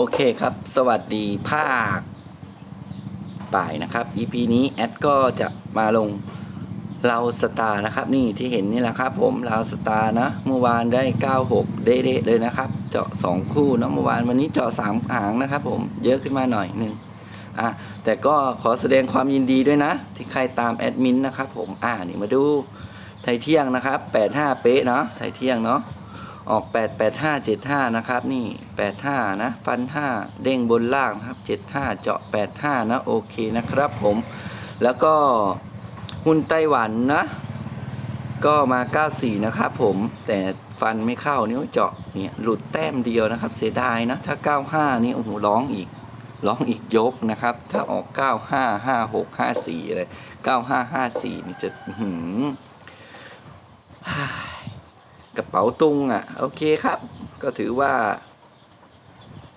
โอเคครับ สวัสดีภาคบ่ายนะครับ EP นี้แอดก็จะมาลงเราสตาร์นะครับ นี่ที่เห็นนี่แหละครับ ผมเราสตาร์นะเมื่อวานได้ 96 เด้ๆเลยนะครับ เจาะ 2 คู่เนอะเมื่อวานวันนี้เจาะ 3 หางนะครับ ผมเยอะขึ้นมาหน่อยหนึ่งอะแต่ก็ขอแสดงความยินดีด้วยนะ ที่ใครตามแอดมินนะครับผมอ่านี่มาดูไทยเที่ยงนะครับ 85 เป๊ะเนาะไทยเที่ยงเนาะ ออก 8 8 5 7 5 นะครับ นี่ 8 5 นะ ฟัน 5 เด้งบนล่างนะครับ 7 5 เจาะ 8 5 นะ โอเคนะครับผม แล้วก็หุ้นไต้หวันนะ ก็มา 94 นะครับผม แต่ฟันไม่เข้านิ้วเจาะ เนี่ย หลุดแต้มเดียวนะครับ เสียดายนะ ถ้า 95 นี่ โอ้โห ร้องอีก ร้องอีกยกนะครับ ถ้าออก 95 56 54อะไร95 54 นี่จะหือ กระเป๋าตุงอะโอเคครับ ก็ถือว่า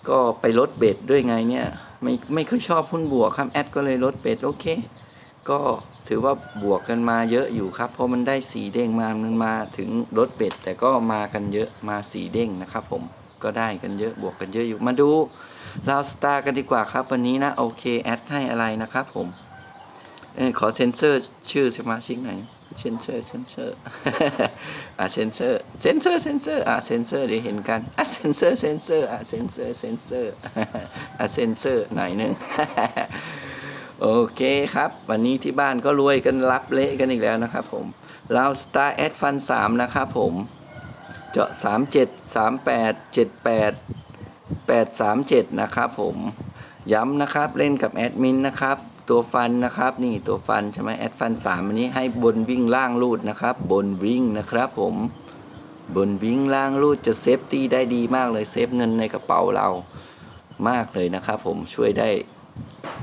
ก็ไปลดเบ็ดด้วยไงเนี่ย ไม่ไม่ค่อยชอบหุ้นบวกครับแอดก็เลยลดเบ็ดโอเค ก็ถือว่าบวกกันมาเยอะอยู่ครับ เพราะมันได้สีเด้งมามันมาถึงลดเบ็ด แต่ก็มากันเยอะมาสีเด้งนะครับ ผมก็ได้กันเยอะบวกกันเยอะอยู่มาดูลาวสตาร์กันดีกว่าครับ วันนี้นะโอเคแอดให้อะไรนะครับผมเออขอเซ็นเซอร์ชื่อสมาชิกหน่อย เซนเซอร์เซนเซอร์อะเซนเซอร์เซนเซอร์เซนเซอร์อะเซนเซอร์เดี๋ยวเห็นกันอะเซนเซอร์เซนเซอร์อะเซนเซอร์เซนเซอร์อะเซนเซอร์หน่อยนึงโอเคครับ วันนี้ที่บ้านก็รวยกันรับเละกันอีกแล้วนะครับผมเราสตาร์แอดฟันสามนะครับผมเจาะสามเจ็ดสามแปดเจ็ดแปดแปดสามเจ็ดนะครับผมย้ำนะครับเล่นกับแอดมินนะครับ ตัวฟันนะครับ นี่ตัวฟันใช่ไหมแอดฟันสามอันนี้ให้บนวิ่งล่างรูดนะครับ บนวิ่งนะครับ ผมบนวิ่งล่างรูดจะเซฟตี้ได้ดีมากเลยเซฟเงินในกระเป๋าเรามากเลยนะครับ ผมช่วยได้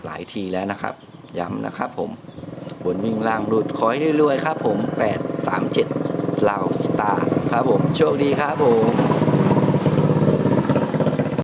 หลายทีแล้วนะครับ ย้ำนะครับ ผมบนวิ่งล่างรูดขอให้รวยๆครับ ผม 8 3 7ลาวสตาร์ครับผมโชคดีครับผม